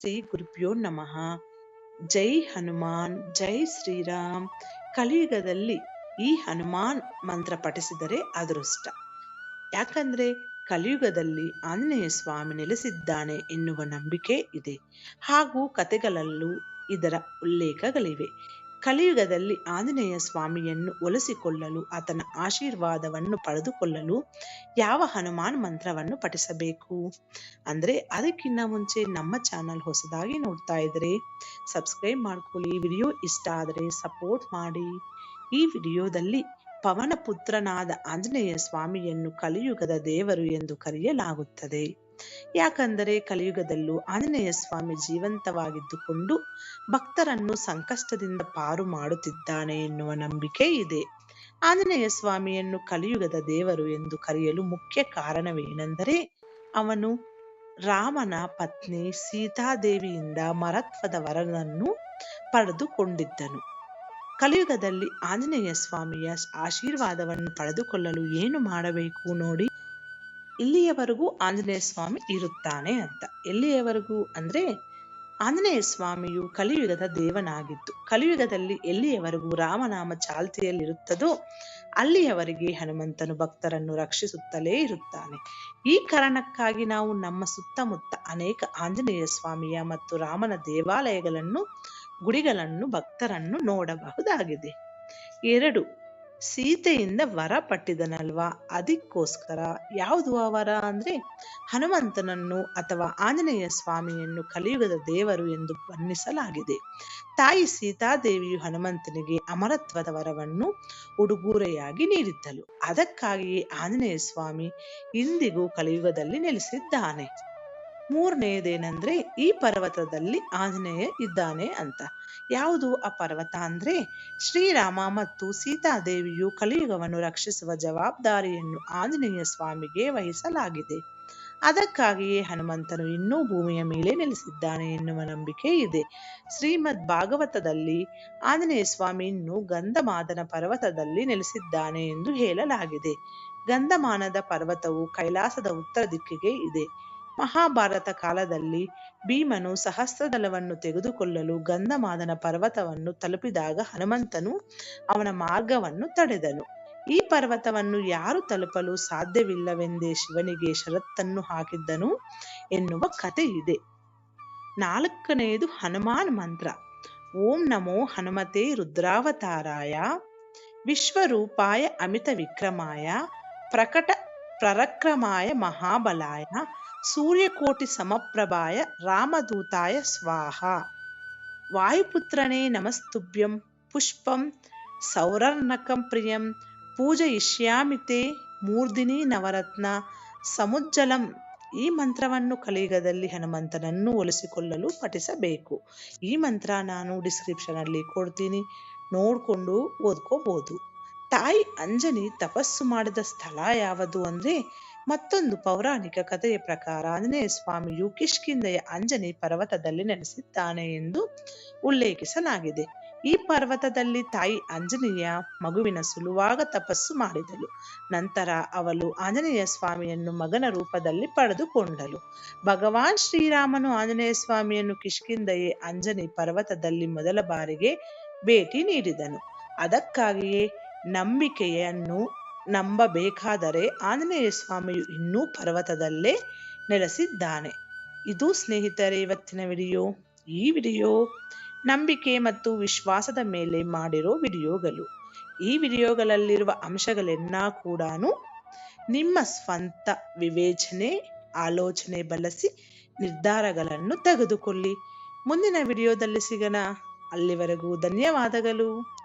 ಶ್ರೀ ಗುರುಭ್ಯೋ ನಮಃ ಜೈ ಹನುಮಾನ್ ಜೈ ಶ್ರೀರಾಮ್ ಕಲಿಯುಗದಲ್ಲಿ ಈ ಹನುಮಾನ್ ಮಂತ್ರ ಪಠಿಸಿದರೆ ಅದೃಷ್ಟ. ಯಾಕಂದ್ರೆ ಕಲಿಯುಗದಲ್ಲಿ ಆಂಜನೇಯ ಸ್ವಾಮಿ ನೆಲೆಸಿದ್ದಾನೆ ಎನ್ನುವ ನಂಬಿಕೆ ಇದೆ. ಹಾಗೂ ಕತೆಗಳಲ್ಲೂ ಇದರ ಉಲ್ಲೇಖಗಳಿವೆ. ಕಲಿಯುಗದಲ್ಲಿ ಆಂಜನೇಯ ಸ್ವಾಮಿಯನ್ನು ಒಲಿಸಿಕೊಳ್ಳಲು, ಆತನ ಆಶೀರ್ವಾದವನ್ನು ಪಡೆದುಕೊಳ್ಳಲು ಯಾವ ಹನುಮಾನ್ ಮಂತ್ರವನ್ನು ಪಠಿಸಬೇಕು? ಅಂದ್ರೆ ಅದಕ್ಕಿಂತ ಮುಂಚೆ ನಮ್ಮ ಚಾನಲ್ ಹೊಸದಾಗಿ ನೋಡ್ತಾ ಇದ್ರೆ ಸಬ್ಸ್ಕ್ರೈಬ್ ಮಾಡ್ಕೊಳ್ಳಿ. ವಿಡಿಯೋ ಇಷ್ಟ ಆದರೆ ಸಪೋರ್ಟ್ ಮಾಡಿ. ಈ ವಿಡಿಯೋದಲ್ಲಿ ಪವನ ಪುತ್ರನಾದ ಆಂಜನೇಯ ಸ್ವಾಮಿಯನ್ನು ಕಲಿಯುಗದ ದೇವರು ಎಂದು ಕರೆಯಲಾಗುತ್ತದೆ. ಯಾಕಂದರೆ ಕಲಿಯುಗದಲ್ಲೂ ಆಂಜನೇಯ ಸ್ವಾಮಿ ಜೀವಂತವಾಗಿದ್ದುಕೊಂಡು ಭಕ್ತರನ್ನು ಸಂಕಷ್ಟದಿಂದ ಪಾರು ಮಾಡುತ್ತಿದ್ದಾನೆ ಎನ್ನುವ ನಂಬಿಕೆ ಇದೆ. ಆಂಜನೇಯ ಸ್ವಾಮಿಯನ್ನು ಕಲಿಯುಗದ ದೇವರು ಎಂದು ಕರೆಯಲು ಮುಖ್ಯ ಕಾರಣವೇನೆಂದರೆ ಅವನು ರಾಮನ ಪತ್ನಿ ಸೀತಾದೇವಿಯಿಂದ ಮರತ್ವದ ವರನನ್ನು ಪಡೆದುಕೊಂಡಿದ್ದನು. ಕಲಿಯುಗದಲ್ಲಿ ಆಂಜನೇಯ ಸ್ವಾಮಿಯ ಆಶೀರ್ವಾದವನ್ನು ಪಡೆದುಕೊಳ್ಳಲು ಏನು ಮಾಡಬೇಕು ನೋಡಿ. ಇಲ್ಲಿಯವರೆಗೂ ಆಂಜನೇಯ ಸ್ವಾಮಿ ಇರುತ್ತಾನೆ ಅಂತ. ಎಲ್ಲಿಯವರೆಗೂ ಅಂದ್ರೆ ಆಂಜನೇಯ ಸ್ವಾಮಿಯು ಕಲಿಯುಗದ ದೇವನಾಗಿದ್ದು, ಕಲಿಯುಗದಲ್ಲಿ ಎಲ್ಲಿಯವರೆಗೂ ರಾಮನಾಮ ಚಾಲ್ತಿಯಲ್ಲಿರುತ್ತದೋ ಅಲ್ಲಿಯವರೆಗೆ ಹನುಮಂತನು ಭಕ್ತರನ್ನು ರಕ್ಷಿಸುತ್ತಲೇ ಇರುತ್ತಾನೆ. ಈ ಕಾರಣಕ್ಕಾಗಿ ನಾವು ನಮ್ಮ ಸುತ್ತಮುತ್ತ ಅನೇಕ ಆಂಜನೇಯ ಸ್ವಾಮಿಯ ಮತ್ತು ರಾಮನ ದೇವಾಲಯಗಳನ್ನು, ಗುಡಿಗಳನ್ನು, ಭಕ್ತರನ್ನು ನೋಡಬಹುದಾಗಿದೆ. ಎರಡು ಸೀತೆಯಿಂದ ವರ ಪಟ್ಟಿದನಲ್ವಾ? ಅದಕ್ಕೋಸ್ಕರ ಯಾವುದು ಆ ವರ ಅಂದ್ರೆ ಹನುಮಂತನನ್ನು ಅಥವಾ ಆಂಜನೇಯ ಸ್ವಾಮಿಯನ್ನು ಕಲಿಯುಗದ ದೇವರು ಎಂದು ಬಣ್ಣಿಸಲಾಗಿದೆ. ತಾಯಿ ಸೀತಾದೇವಿಯು ಹನುಮಂತನಿಗೆ ಅಮರತ್ವದ ವರವನ್ನು ಉಡುಗೊರೆಯಾಗಿ ನೀಡಿದ್ದಳು. ಅದಕ್ಕಾಗಿಯೇ ಆಂಜನೇಯ ಸ್ವಾಮಿ ಇಂದಿಗೂ ಕಲಿಯುಗದಲ್ಲಿ ನೆಲೆಸಿದ್ದಾನೆ. ಮೂರನೆಯದೇನೆಂದ್ರೆ ಈ ಪರ್ವತದಲ್ಲಿ ಆಂಜನೇಯ ಇದ್ದಾನೆ ಅಂತ. ಯಾವುದು ಆ ಪರ್ವತ ಅಂದ್ರೆ ಶ್ರೀರಾಮ ಮತ್ತು ಸೀತಾದೇವಿಯು ಕಲಿಯುಗವನ್ನು ರಕ್ಷಿಸುವ ಜವಾಬ್ದಾರಿಯನ್ನು ಆಂಜನೇಯ ಸ್ವಾಮಿಗೆ ವಹಿಸಲಾಗಿದೆ. ಅದಕ್ಕಾಗಿಯೇ ಹನುಮಂತನು ಇನ್ನೂ ಭೂಮಿಯ ಮೇಲೆ ನೆಲೆಸಿದ್ದಾನೆ ಎನ್ನುವ ನಂಬಿಕೆ ಇದೆ. ಶ್ರೀಮದ್ ಭಾಗವತದಲ್ಲಿ ಆಂಜನೇಯ ಸ್ವಾಮಿ ಇನ್ನೂ ಗಂಧಮಾದನ ಪರ್ವತದಲ್ಲಿ ನೆಲೆಸಿದ್ದಾನೆ ಎಂದು ಹೇಳಲಾಗಿದೆ. ಗಂಧಮಾನದ ಪರ್ವತವು ಕೈಲಾಸದ ಉತ್ತರ ದಿಕ್ಕಿಗೆ ಇದೆ. ಮಹಾಭಾರತ ಕಾಲದಲ್ಲಿ ಭೀಮನು ಸಹಸ್ರದಲವನ್ನು ತೆಗೆದುಕೊಳ್ಳಲು ಗಂಧಮಾದನ ಪರ್ವತವನ್ನು ತಲುಪಿದಾಗ ಹನುಮಂತನು ಅವನ ಮಾರ್ಗವನ್ನು ತಡೆದನು. ಈ ಪರ್ವತವನ್ನು ಯಾರು ತಲುಪಲು ಸಾಧ್ಯವಿಲ್ಲವೆಂದೇ ಶಿವನಿಗೆ ಶರತ್ತನ್ನು ಹಾಕಿದ್ದನು ಎನ್ನುವ ಕತೆ ಇದೆ ನಾಲ್ಕನೆಯದು ಹನುಮಾನ್ ಮಂತ್ರ. ಓಂ ನಮೋ ಹನುಮತೆ ರುದ್ರಾವತಾರಾಯ. ವಿಶ್ವರೂಪಾಯ ಅಮಿತ ವಿಕ್ರಮಾಯ ಪ್ರಕಟ ಪ್ರರಕ್ರಮಾಯ ಮಹಾಬಲಾಯ. ಸೂರ್ಯಕೋಟಿ ಸಮಪ್ರಭಾಯ ರಾಮದೂತಾಯ ಸ್ವಾಹ. ವಾಯುಪುತ್ರನೇ ನಮಸ್ತುಭ್ಯಂ ಪುಷ್ಪಂ ಸೌರರ್ನಕಂ ಪ್ರಿಯಂ ಪೂಜಯಿಷ್ಯಾಮಿತೆ ಮೂರ್ಧಿನಿ ನವರತ್ನ. ಸಮುಜ್ಜಲಂ ಈ ಮಂತ್ರವನ್ನು ಕಲಿಯುಗದಲ್ಲಿ ಹನುಮಂತನನ್ನು ಒಲಿಸಿಕೊಳ್ಳಲು ಪಠಿಸಬೇಕು. ಈ ಮಂತ್ರ ನಾನು ಡಿಸ್ಕ್ರಿಪ್ಷನ್ ಅಲ್ಲಿ ಕೊಡ್ತೀನಿ. ನೋಡ್ಕೊಂಡು ಓದ್ಕೋಬಹುದು ತಾಯಿ ಅಂಜನಿ ತಪಸ್ಸು ಮಾಡಿದ ಸ್ಥಳ ಯಾವುದು ಅಂದ್ರೆ ಮತ್ತೊಂದು ಪೌರಾಣಿಕ ಕಥೆಯ ಪ್ರಕಾರ ಆಂಜನೇಯ ಸ್ವಾಮಿಯು ಕಿಷ್ಕಿಂದೆಯ ಅಂಜನಿ ಪರ್ವತದಲ್ಲಿ ನೆಲೆಸಿದ್ದಾನೆ ಎಂದು ಉಲ್ಲೇಖಿಸಲಾಗಿದೆ. ಈ ಪರ್ವತದಲ್ಲಿ ತಾಯಿ ಆಂಜನೇಯ ಮಗುವಿನ ಸುಲುವಾಗ ತಪಸ್ಸು ಮಾಡಿದಳು. ನಂತರ ಅವಳು ಆಂಜನೇಯ ಸ್ವಾಮಿಯನ್ನು ಮಗನ ರೂಪದಲ್ಲಿ ಪಡೆದುಕೊಂಡಳು. ಭಗವಾನ್ ಶ್ರೀರಾಮನು ಆಂಜನೇಯ ಸ್ವಾಮಿಯನ್ನು ಕಿಷ್ಕಿಂದೆಯೇ ಅಂಜನಿ ಪರ್ವತದಲ್ಲಿ ಮೊದಲ ಬಾರಿಗೆ ಭೇಟಿ ನೀಡಿದನು. ಅದಕ್ಕಾಗಿಯೇ ನಂಬಿಕೆಯನ್ನು ನಂಬಬೇಕಾದರೆ ಆಂಜನೇಯ ಸ್ವಾಮಿಯು ಇನ್ನೂ ಪರ್ವತದಲ್ಲೇ ನೆಲೆಸಿದ್ದಾನೆ. ಇದು ಸ್ನೇಹಿತರೆ, ಇವತ್ತಿನ ವಿಡಿಯೋ. ಈ ವಿಡಿಯೋ ನಂಬಿಕೆ ಮತ್ತು ವಿಶ್ವಾಸದ ಮೇಲೆ ಮಾಡಿರೋ ವಿಡಿಯೋಗಳು. ಈ ವಿಡಿಯೋಗಳಲ್ಲಿರುವ ಅಂಶಗಳೆಲ್ಲ ಕೂಡ ನಿಮ್ಮ ಸ್ವಂತ ವಿವೇಚನೆ, ಆಲೋಚನೆ ಬಳಸಿ ನಿರ್ಧಾರಗಳನ್ನು ತೆಗೆದುಕೊಳ್ಳಿ. ಮುಂದಿನ ವಿಡಿಯೋದಲ್ಲಿ ಸಿಗೋಣ. ಅಲ್ಲಿವರೆಗೂ ಧನ್ಯವಾದಗಳು.